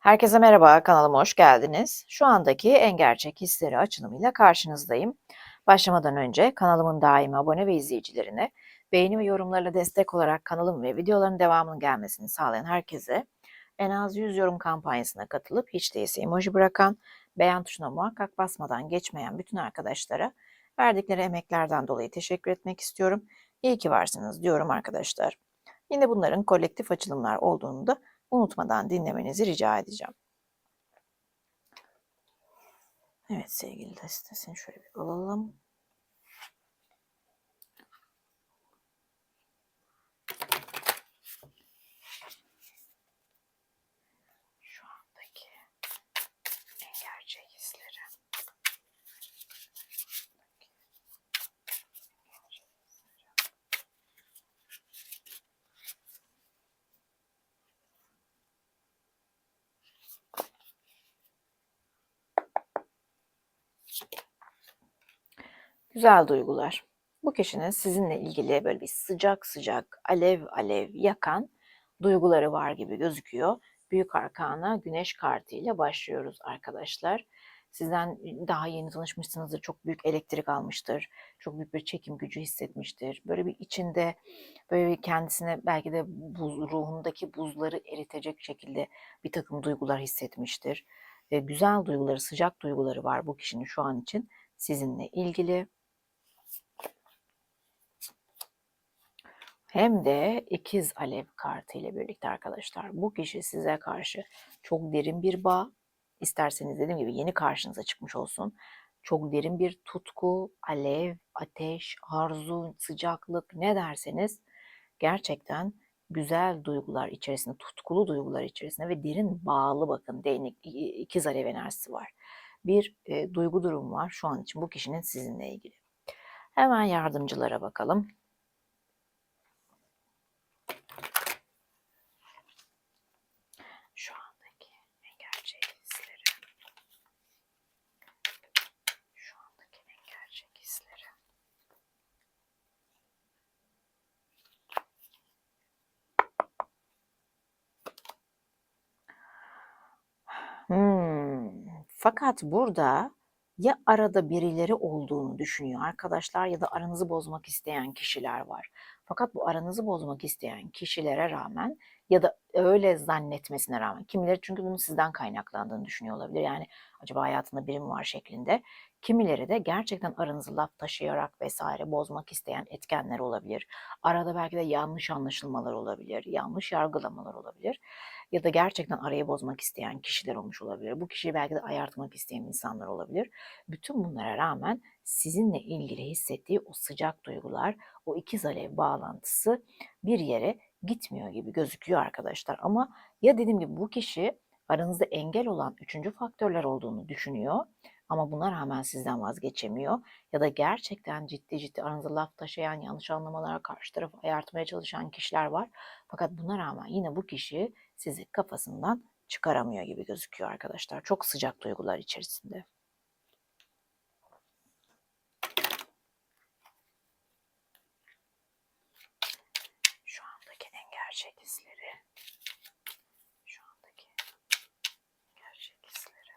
Herkese merhaba, kanalıma hoş geldiniz. Şu andaki en gerçek hisleri açılımıyla karşınızdayım. Başlamadan önce kanalımın daimi abone ve izleyicilerine beğeni ve yorumlarla destek olarak kanalım ve videoların devamının gelmesini sağlayan herkese en az 100 yorum kampanyasına katılıp hiç değilse emoji bırakan, beğen tuşuna muhakkak basmadan geçmeyen bütün arkadaşlara verdikleri emeklerden dolayı teşekkür etmek istiyorum. İyi ki varsınız diyorum arkadaşlar. Yine bunların kolektif açılımlar olduğunu da unutmadan dinlemenizi rica edeceğim. Evet sevgili destesini şöyle bir alalım. Şu andaki en gerçek hisleri. Güzel duygular. Bu kişinin sizinle ilgili böyle bir sıcak sıcak, alev alev yakan duyguları var gibi gözüküyor. Büyük Arkana Güneş kartı ile başlıyoruz arkadaşlar. Sizden daha yeni tanışmışsınızdır, çok büyük elektrik almıştır, çok büyük bir çekim gücü hissetmiştir. Böyle bir içinde böyle bir kendisine belki de buz, ruhundaki buzları eritecek şekilde bir takım duygular hissetmiştir. Ve güzel duyguları, sıcak duyguları var bu kişinin şu an için sizinle ilgili. Hem de ikiz alev kartı ile birlikte arkadaşlar bu kişi size karşı çok derin bir bağ, isterseniz dediğim gibi yeni karşınıza çıkmış olsun. Çok derin bir tutku, alev, ateş, arzu, sıcaklık ne derseniz gerçekten güzel duygular içerisinde, tutkulu duygular içerisinde ve derin bağlı bakın değnek, ikiz alev enerjisi var. Bir e, duygu durumu var şu an için bu kişinin sizinle ilgili. Hemen yardımcılara bakalım. Şu andaki en gerçek hisleri. Şu andaki en gerçek hisleri. Hmm. Fakat burada ya arada birileri olduğunu düşünüyor arkadaşlar ya da aranızı bozmak isteyen kişiler var. Fakat bu aranızı bozmak isteyen kişilere rağmen ya da öyle zannetmesine rağmen kimileri çünkü bunun sizden kaynaklandığını düşünüyor olabilir. Yani acaba hayatında biri mi var şeklinde. Kimileri de gerçekten aranızı laf taşıyarak vesaire bozmak isteyen etkenler olabilir. Arada belki de yanlış anlaşılmalar olabilir, yanlış yargılamalar olabilir. Ya da gerçekten arayı bozmak isteyen kişiler olmuş olabilir. Bu kişiyi belki de ayartmak isteyen insanlar olabilir. Bütün bunlara rağmen sizinle ilgili hissettiği o sıcak duygular, o ikiz alev bağlantısı bir yere gitmiyor gibi gözüküyor arkadaşlar. Ama ya dediğim gibi bu kişi aranızda engel olan üçüncü faktörler olduğunu düşünüyor ama buna rağmen sizden vazgeçemiyor ya da gerçekten ciddi ciddi aranızda laf taşıyan, yanlış anlamalara karşı tarafı ayartmaya çalışan kişiler var. Fakat buna rağmen yine bu kişi sizi kafasından çıkaramıyor gibi gözüküyor arkadaşlar. Çok sıcak duygular içerisinde. Şu andaki en gerçek hisleri. Şu andaki gerçek hisleri.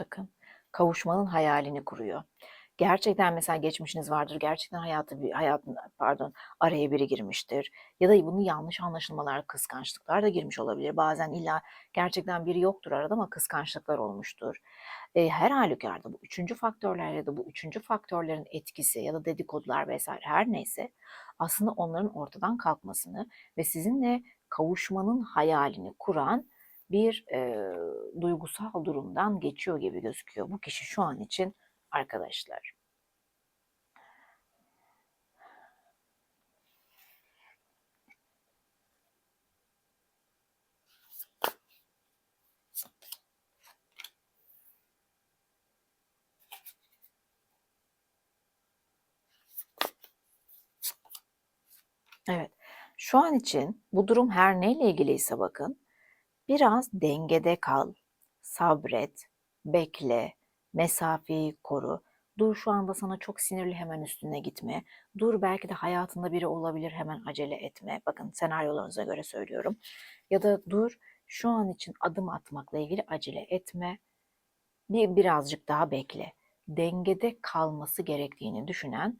Bakın kavuşmanın hayalini kuruyor. Gerçekten mesela geçmişiniz vardır. Gerçekten hayatı bir hayatın pardon araya biri girmiştir. Ya da bunu yanlış anlaşılmalar, kıskançlıklar da girmiş olabilir. Bazen illa gerçekten biri yoktur arada ama kıskançlıklar olmuştur. E, her halükarda bu üçüncü faktörler ya da bu üçüncü faktörlerin etkisi ya da dedikodular vesaire her neyse aslında onların ortadan kalkmasını ve sizinle kavuşmanın hayalini kuran bir e, duygusal durumdan geçiyor gibi gözüküyor bu kişi şu an için arkadaşlar. Evet. Şu an için bu durum her neyle ilgiliyse bakın biraz dengede kal, sabret, bekle, mesafeyi koru. Dur şu anda sana çok sinirli hemen üstüne gitme. Dur belki de hayatında biri olabilir hemen acele etme. Bakın senaryolarınıza göre söylüyorum. Ya da dur şu an için adım atmakla ilgili acele etme. Bir birazcık daha bekle. Dengede kalması gerektiğini düşünen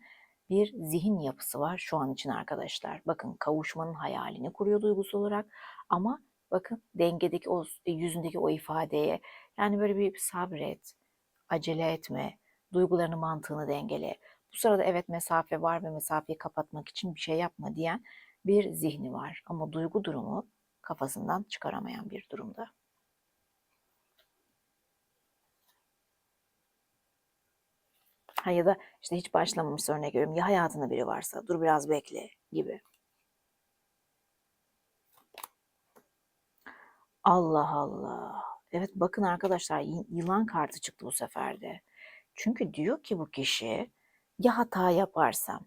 bir zihin yapısı var şu an için arkadaşlar. Bakın kavuşmanın hayalini kuruyor duygusal olarak ama bakın dengedeki o yüzündeki o ifadeye yani böyle bir sabret, acele etme, duygularını mantığını dengele. Bu sırada evet mesafe var ve mesafeyi kapatmak için bir şey yapma diyen bir zihni var. Ama duygu durumu kafasından çıkaramayan bir durumda. Ha ya da işte hiç başlamamış örnek veriyorum. Ya hayatında biri varsa dur biraz bekle gibi. Allah Allah. Evet bakın arkadaşlar yılan kartı çıktı bu sefer de. Çünkü diyor ki bu kişi ya hata yaparsam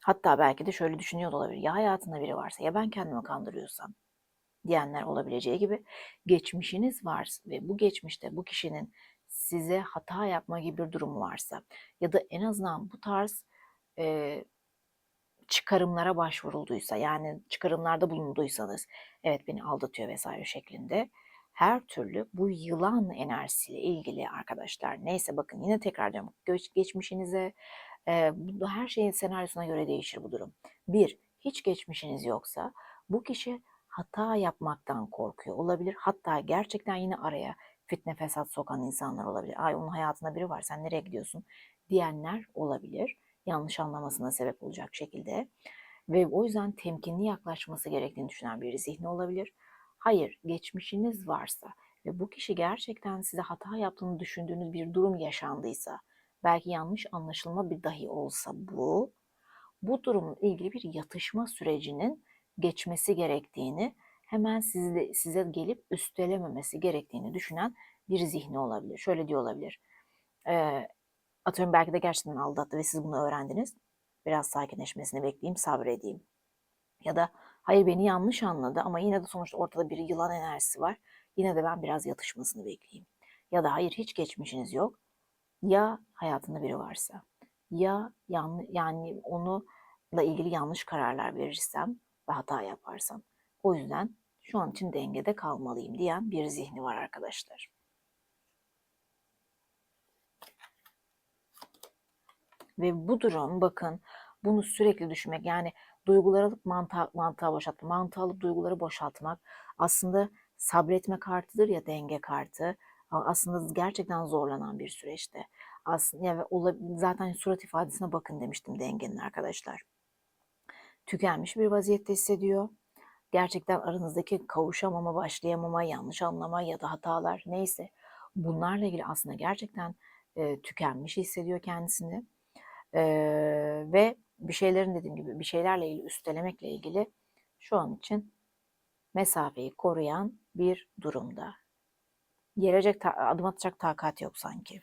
hatta belki de şöyle düşünüyor da olabilir. Ya hayatında biri varsa ya ben kendimi kandırıyorsam diyenler olabileceği gibi geçmişiniz var ve bu geçmişte bu kişinin size hata yapma gibi bir durumu varsa ya da en azından bu tarz e, çıkarımlara başvurulduysa yani çıkarımlarda bulunduysanız evet beni aldatıyor vesaire şeklinde her türlü bu yılan enerjisiyle ilgili arkadaşlar neyse bakın yine tekrar diyorum geç, geçmişinize e, bu, her şeyin senaryosuna göre değişir bu durum. Bir, hiç geçmişiniz yoksa bu kişi hata yapmaktan korkuyor olabilir. Hatta gerçekten yine araya fitne fesat sokan insanlar olabilir. Ay onun hayatında biri var sen nereye gidiyorsun diyenler olabilir. Yanlış anlamasına sebep olacak şekilde. Ve o yüzden temkinli yaklaşması gerektiğini düşünen bir zihni olabilir. Hayır, geçmişiniz varsa ve bu kişi gerçekten size hata yaptığını düşündüğünüz bir durum yaşandıysa, belki yanlış anlaşılma bir dahi olsa bu, bu durumla ilgili bir yatışma sürecinin geçmesi gerektiğini, hemen size, size gelip üstelememesi gerektiğini düşünen bir zihni olabilir. Şöyle diyor olabilir. E, atıyorum belki de gerçekten aldattı ve siz bunu öğrendiniz. Biraz sakinleşmesini bekleyeyim, sabredeyim. Ya da hayır beni yanlış anladı ama yine de sonuçta ortada bir yılan enerjisi var. Yine de ben biraz yatışmasını bekleyeyim. Ya da hayır hiç geçmişiniz yok. Ya hayatında biri varsa. Ya yan, yani onunla ilgili yanlış kararlar verirsem ve hata yaparsam. O yüzden şu an için dengede kalmalıyım diyen bir zihni var arkadaşlar. Ve bu durum bakın bunu sürekli düşünmek yani duyguları alıp mantığa, mantığa boşaltmak, mantığı alıp duyguları boşaltmak aslında sabretme kartıdır ya denge kartı. Aslında gerçekten zorlanan bir süreçte. Aslında ya zaten surat ifadesine bakın demiştim dengenin arkadaşlar. Tükenmiş bir vaziyette hissediyor. Gerçekten aranızdaki kavuşamama, başlayamama, yanlış anlama ya da hatalar neyse bunlarla ilgili aslında gerçekten e, tükenmiş hissediyor kendisini. E, ve bir şeylerin dediğim gibi bir şeylerle ilgili üstelemekle ilgili şu an için mesafeyi koruyan bir durumda. Gelecek adım atacak takat yok sanki.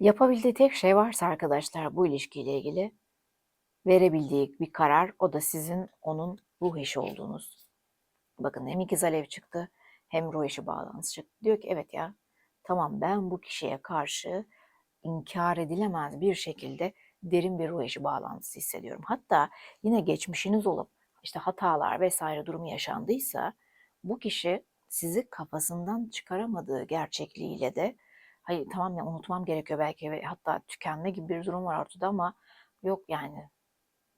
Yapabildiği tek şey varsa arkadaşlar bu ilişkiyle ilgili verebildiği bir karar o da sizin onun ruh eşi olduğunuz. Bakın hem ikiz alev çıktı hem ruh eşi bağlantısı çıktı. Diyor ki evet ya tamam ben bu kişiye karşı inkar edilemez bir şekilde derin bir ruh eşi bağlantısı hissediyorum. Hatta yine geçmişiniz olup işte hatalar vesaire durumu yaşandıysa bu kişi sizi kafasından çıkaramadığı gerçekliğiyle de hayır tamam ya unutmam gerekiyor belki ve hatta tükenme gibi bir durum var ortada ama yok yani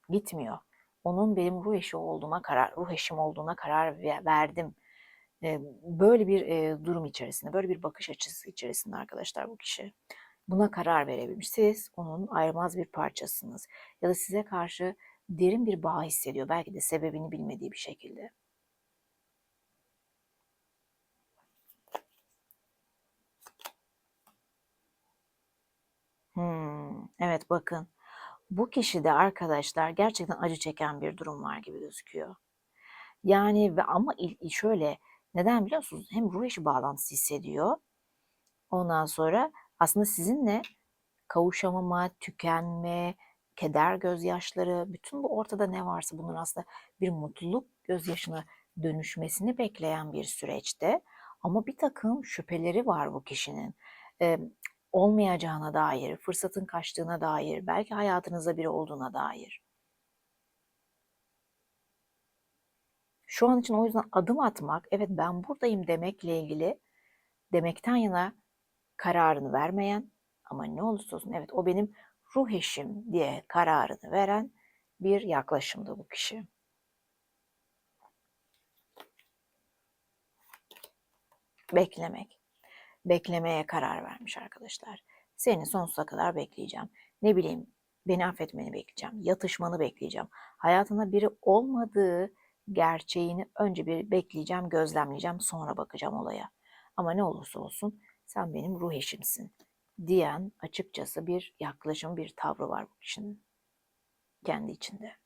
gitmiyor. Onun benim ruh eşi olduğuma karar, ruh eşim olduğuna karar verdim. Böyle bir durum içerisinde, böyle bir bakış açısı içerisinde arkadaşlar bu kişi. Buna karar verebilmiş. Siz onun ayrılmaz bir parçasınız. Ya da size karşı derin bir bağ hissediyor. Belki de sebebini bilmediği bir şekilde. Hmm, evet bakın. Bu kişide arkadaşlar gerçekten acı çeken bir durum var gibi gözüküyor. Yani ve ama şöyle neden biliyor musunuz? Hem ruh eşi bağlantısı hissediyor Ondan sonra aslında sizinle kavuşamama, tükenme, keder gözyaşları, bütün bu ortada ne varsa bunun aslında bir mutluluk gözyaşına dönüşmesini bekleyen bir süreçte. Ama bir takım şüpheleri var bu kişinin. Ee, olmayacağına dair, fırsatın kaçtığına dair, belki hayatınızda biri olduğuna dair. Şu an için o yüzden adım atmak, evet ben buradayım demekle ilgili demekten yana kararını vermeyen ama ne olursa olsun evet o benim ruh eşim diye kararını veren bir yaklaşımdı bu kişi. Beklemek. Beklemeye karar vermiş arkadaşlar. Seni sonsuza kadar bekleyeceğim. Ne bileyim beni affetmeni bekleyeceğim. Yatışmanı bekleyeceğim. Hayatında biri olmadığı gerçeğini önce bir bekleyeceğim, gözlemleyeceğim, sonra bakacağım olaya. Ama ne olursa olsun sen benim ruh eşimsin diyen açıkçası bir yaklaşım, bir tavrı var bu kişinin kendi içinde.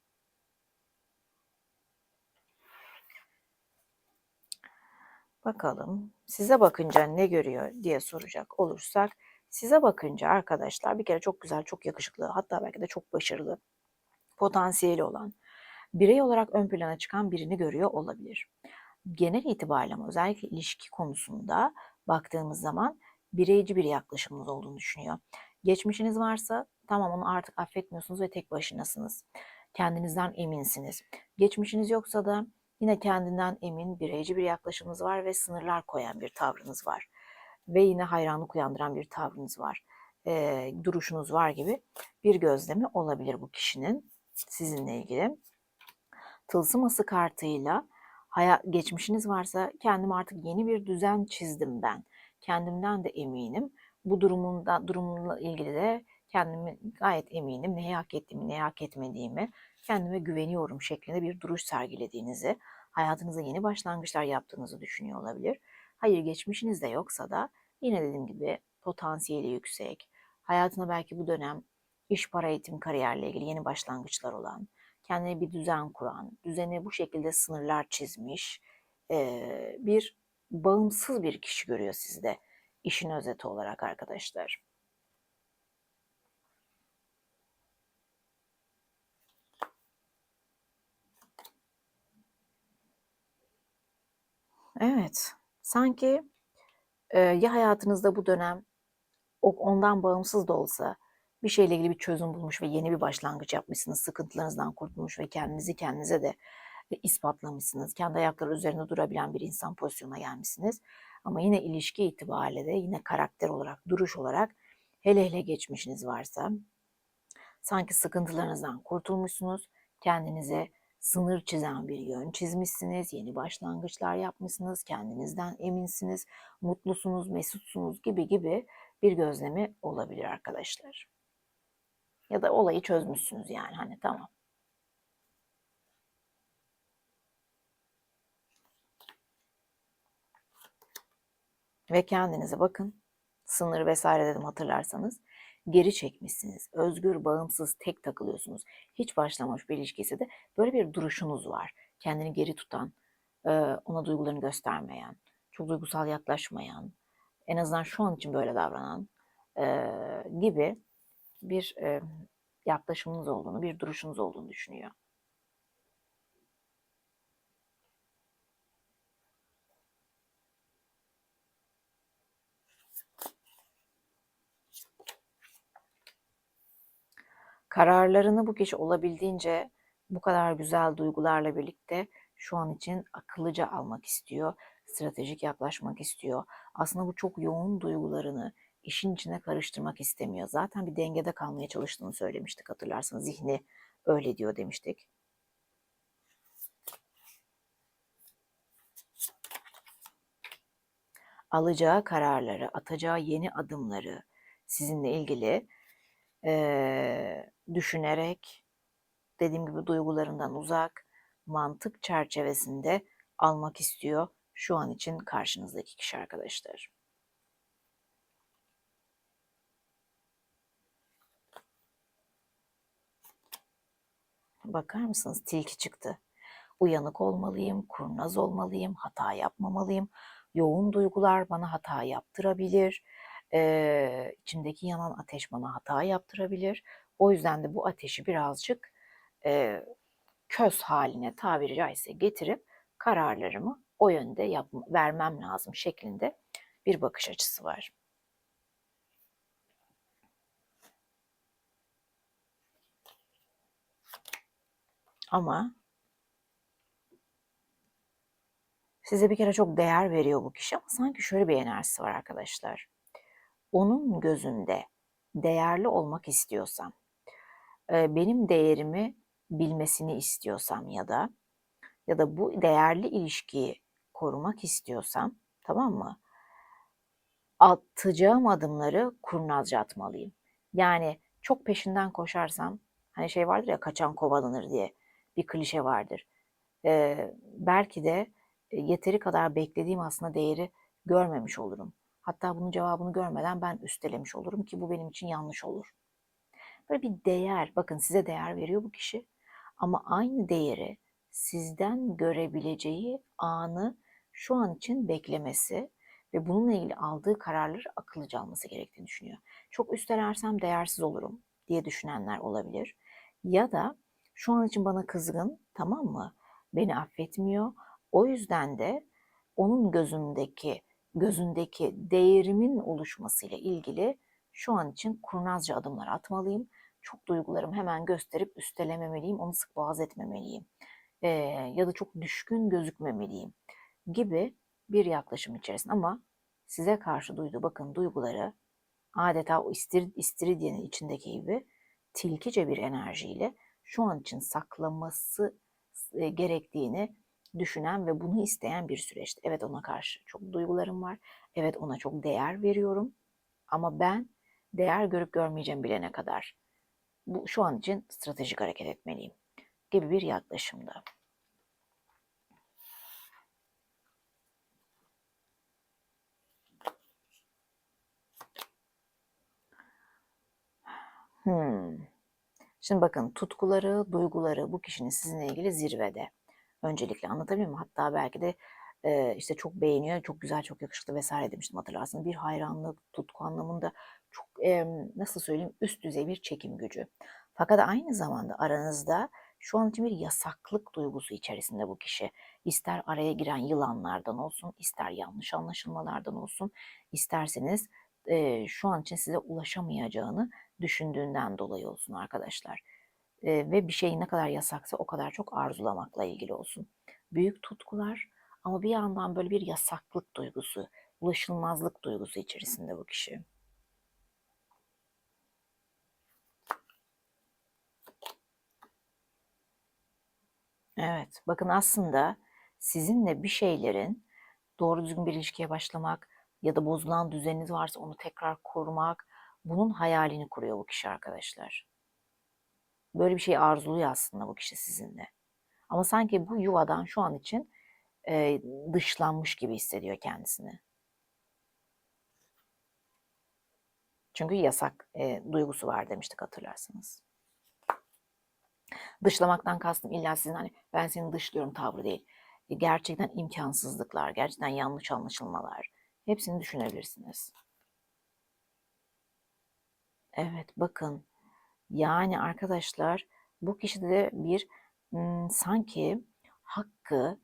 Bakalım size bakınca ne görüyor diye soracak olursak size bakınca arkadaşlar bir kere çok güzel, çok yakışıklı hatta belki de çok başarılı, potansiyeli olan, birey olarak ön plana çıkan birini görüyor olabilir. Genel itibariyle ama özellikle ilişki konusunda baktığımız zaman bireyci bir yaklaşımınız olduğunu düşünüyor. Geçmişiniz varsa tamam onu artık affetmiyorsunuz ve tek başınasınız. Kendinizden eminsiniz. Geçmişiniz yoksa da yine kendinden emin, bireyci bir yaklaşımınız var ve sınırlar koyan bir tavrınız var. Ve yine hayranlık uyandıran bir tavrınız var. E, duruşunuz var gibi bir gözlemi olabilir bu kişinin sizinle ilgili. Tılsım ası kartıyla hayat, geçmişiniz varsa kendim artık yeni bir düzen çizdim ben. Kendimden de eminim. Bu durumunda durumla ilgili de kendimi gayet eminim. Neyi hak ettiğimi, neyi hak etmediğimi, kendime güveniyorum şeklinde bir duruş sergilediğinizi, hayatınızda yeni başlangıçlar yaptığınızı düşünüyor olabilir. Hayır geçmişinizde yoksa da yine dediğim gibi potansiyeli yüksek. Hayatına belki bu dönem iş, para, eğitim, kariyerle ilgili yeni başlangıçlar olan, kendine bir düzen kuran, düzeni bu şekilde sınırlar çizmiş bir bağımsız bir kişi görüyor sizde. işin özeti olarak arkadaşlar. Evet, sanki e, ya hayatınızda bu dönem ondan bağımsız da olsa bir şeyle ilgili bir çözüm bulmuş ve yeni bir başlangıç yapmışsınız. Sıkıntılarınızdan kurtulmuş ve kendinizi kendinize de ispatlamışsınız. Kendi ayakları üzerinde durabilen bir insan pozisyonuna gelmişsiniz. Ama yine ilişki itibariyle de yine karakter olarak, duruş olarak hele hele geçmişiniz varsa sanki sıkıntılarınızdan kurtulmuşsunuz. Kendinize sınır çizen bir yön çizmişsiniz, yeni başlangıçlar yapmışsınız, kendinizden eminsiniz, mutlusunuz, mesutsunuz gibi gibi bir gözlemi olabilir arkadaşlar. Ya da olayı çözmüşsünüz yani hani tamam. Ve kendinize bakın. Sınır vesaire dedim hatırlarsanız. Geri çekmişsiniz. Özgür, bağımsız, tek takılıyorsunuz. Hiç başlamamış bir ilişkisi de böyle bir duruşunuz var. Kendini geri tutan, ona duygularını göstermeyen, çok duygusal yaklaşmayan, en azından şu an için böyle davranan gibi bir yaklaşımınız olduğunu, bir duruşunuz olduğunu düşünüyor. Kararlarını bu kişi olabildiğince bu kadar güzel duygularla birlikte şu an için akıllıca almak istiyor, stratejik yaklaşmak istiyor. Aslında bu çok yoğun duygularını işin içine karıştırmak istemiyor. Zaten bir dengede kalmaya çalıştığını söylemiştik hatırlarsanız. Zihni öyle diyor demiştik. Alacağı kararları, atacağı yeni adımları sizinle ilgili e, düşünerek dediğim gibi duygularından uzak, mantık çerçevesinde almak istiyor şu an için karşınızdaki kişi arkadaşlar. Bakar mısınız? Tilki çıktı. Uyanık olmalıyım, kurnaz olmalıyım, hata yapmamalıyım. Yoğun duygular bana hata yaptırabilir. E, içimdeki yanan ateş bana hata yaptırabilir. O yüzden de bu ateşi birazcık e, köz haline tabiri caizse getirip kararlarımı o yönde yap, vermem lazım şeklinde bir bakış açısı var. Ama size bir kere çok değer veriyor bu kişi ama sanki şöyle bir enerjisi var arkadaşlar. Onun gözünde değerli olmak istiyorsam, benim değerimi bilmesini istiyorsam ya da ya da bu değerli ilişkiyi korumak istiyorsam tamam mı? Atacağım adımları kurnazca atmalıyım. Yani çok peşinden koşarsam hani şey vardır ya kaçan kovalanır diye bir klişe vardır. Ee, belki de yeteri kadar beklediğim aslında değeri görmemiş olurum. Hatta bunun cevabını görmeden ben üstelemiş olurum ki bu benim için yanlış olur. Böyle bir değer, bakın size değer veriyor bu kişi ama aynı değeri sizden görebileceği anı şu an için beklemesi ve bununla ilgili aldığı kararları akıllıca alması gerektiğini düşünüyor. Çok üstelersem değersiz olurum diye düşünenler olabilir. Ya da şu an için bana kızgın tamam mı? Beni affetmiyor. O yüzden de onun gözündeki gözündeki değerimin oluşmasıyla ilgili şu an için kurnazca adımlar atmalıyım. Çok duygularım hemen gösterip üstelememeliyim, onu sık boğaz etmemeliyim. Ee, ya da çok düşkün gözükmemeliyim gibi bir yaklaşım içerisinde. Ama size karşı duyduğu bakın duyguları adeta o istir, istiridyenin içindeki gibi tilkice bir enerjiyle şu an için saklaması gerektiğini düşünen ve bunu isteyen bir süreçti. Evet ona karşı çok duygularım var. Evet ona çok değer veriyorum. Ama ben değer görüp görmeyeceğim bilene kadar bu şu an için stratejik hareket etmeliyim gibi bir yaklaşımda. Hmm. Şimdi bakın tutkuları, duyguları bu kişinin sizinle ilgili zirvede. Öncelikle anlatabiliyor muyum? Hatta belki de e, işte çok beğeniyor, çok güzel, çok yakışıklı vesaire demiştim hatırlarsınız. Bir hayranlık, tutku anlamında çok e, nasıl söyleyeyim üst düzey bir çekim gücü. Fakat aynı zamanda aranızda şu an için bir yasaklık duygusu içerisinde bu kişi. İster araya giren yılanlardan olsun, ister yanlış anlaşılmalardan olsun, isterseniz e, şu an için size ulaşamayacağını düşündüğünden dolayı olsun arkadaşlar. Ve bir şey ne kadar yasaksa o kadar çok arzulamakla ilgili olsun. Büyük tutkular ama bir yandan böyle bir yasaklık duygusu, ulaşılmazlık duygusu içerisinde bu kişi. Evet, bakın aslında sizinle bir şeylerin doğru düzgün bir ilişkiye başlamak ya da bozulan düzeniniz varsa onu tekrar kurmak, bunun hayalini kuruyor bu kişi arkadaşlar. Böyle bir şey arzuluyor aslında bu kişi sizinle. Ama sanki bu yuvadan şu an için e, dışlanmış gibi hissediyor kendisini. Çünkü yasak e, duygusu var demiştik hatırlarsanız. Dışlamaktan kastım illa sizin hani ben seni dışlıyorum tavrı değil. E, gerçekten imkansızlıklar, gerçekten yanlış anlaşılmalar. Hepsini düşünebilirsiniz. Evet bakın yani arkadaşlar bu kişide de bir sanki hakkı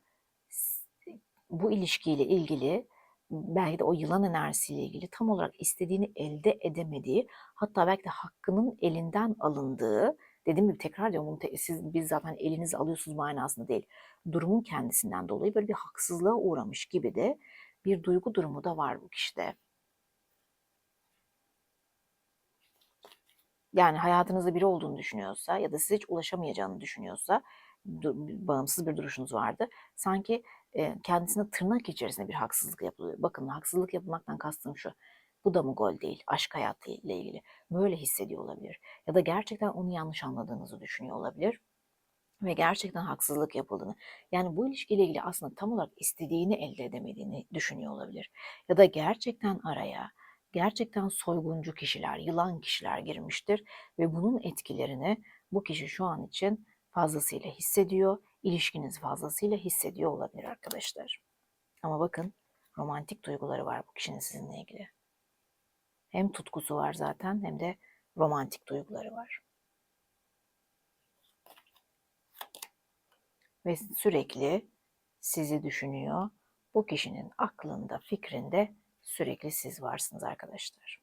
bu ilişkiyle ilgili belki de o yılan enerjisiyle ilgili tam olarak istediğini elde edemediği hatta belki de hakkının elinden alındığı dediğim gibi tekrar diyorum bunu siz biz zaten elinizi alıyorsunuz manasında değil. Durumun kendisinden dolayı böyle bir haksızlığa uğramış gibi de bir duygu durumu da var bu kişide. Yani hayatınızda biri olduğunu düşünüyorsa ya da size hiç ulaşamayacağını düşünüyorsa bağımsız bir duruşunuz vardı. Sanki e, kendisine tırnak içerisinde bir haksızlık yapılıyor. Bakın haksızlık yapılmaktan kastım şu. Bu da mı gol değil? Aşk hayatı ile ilgili. Böyle hissediyor olabilir. Ya da gerçekten onu yanlış anladığınızı düşünüyor olabilir. Ve gerçekten haksızlık yapıldığını. Yani bu ilişkiyle ilgili aslında tam olarak istediğini elde edemediğini düşünüyor olabilir. Ya da gerçekten araya gerçekten soyguncu kişiler, yılan kişiler girmiştir ve bunun etkilerini bu kişi şu an için fazlasıyla hissediyor, ilişkiniz fazlasıyla hissediyor olabilir arkadaşlar. Ama bakın romantik duyguları var bu kişinin sizinle ilgili. Hem tutkusu var zaten hem de romantik duyguları var. Ve sürekli sizi düşünüyor. Bu kişinin aklında, fikrinde sürekli siz varsınız arkadaşlar.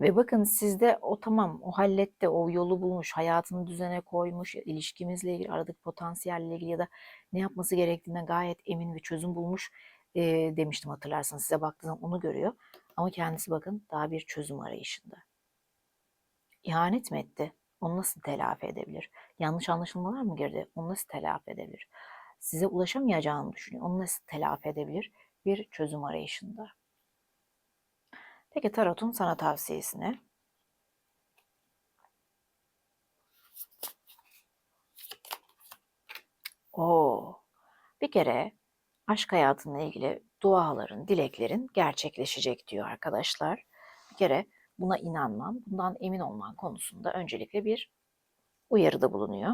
Ve bakın sizde o tamam, o halletti, o yolu bulmuş, hayatını düzene koymuş, ilişkimizle ilgili, aradaki potansiyelle ilgili ya da ne yapması gerektiğine gayet emin ve çözüm bulmuş e, demiştim hatırlarsanız. Size baktığınız zaman onu görüyor. Ama kendisi bakın daha bir çözüm arayışında. İhanet mi etti? Onu nasıl telafi edebilir? Yanlış anlaşılmalar mı girdi? Onu nasıl telafi edebilir? Size ulaşamayacağını düşünüyor. Onu nasıl telafi edebilir? Bir çözüm arayışında. Peki Tarot'un sana tavsiyesi ne? Oo, bir kere aşk hayatınla ilgili duaların, dileklerin gerçekleşecek diyor arkadaşlar. Bir kere buna inanman, bundan emin olman konusunda öncelikle bir uyarıda bulunuyor.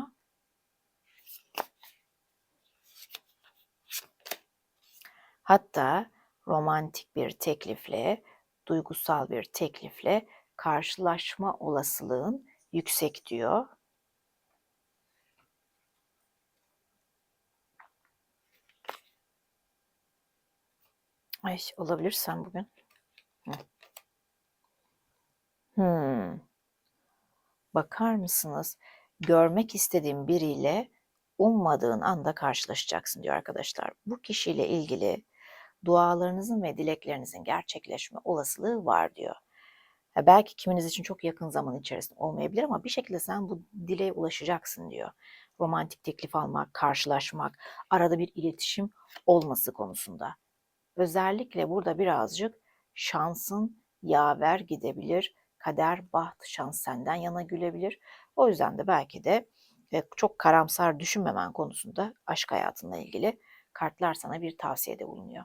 Hatta romantik bir teklifle, duygusal bir teklifle karşılaşma olasılığın yüksek diyor. Ay olabilir sen bugün. Hmm. Bakar mısınız? Görmek istediğin biriyle ummadığın anda karşılaşacaksın diyor arkadaşlar. Bu kişiyle ilgili dualarınızın ve dileklerinizin gerçekleşme olasılığı var diyor. Ya belki kiminiz için çok yakın zaman içerisinde olmayabilir ama bir şekilde sen bu dileğe ulaşacaksın diyor. Romantik teklif almak, karşılaşmak, arada bir iletişim olması konusunda. Özellikle burada birazcık şansın yaver gidebilir. Kader, baht, şans senden yana gülebilir. O yüzden de belki de e, çok karamsar düşünmemen konusunda aşk hayatınla ilgili kartlar sana bir tavsiyede bulunuyor.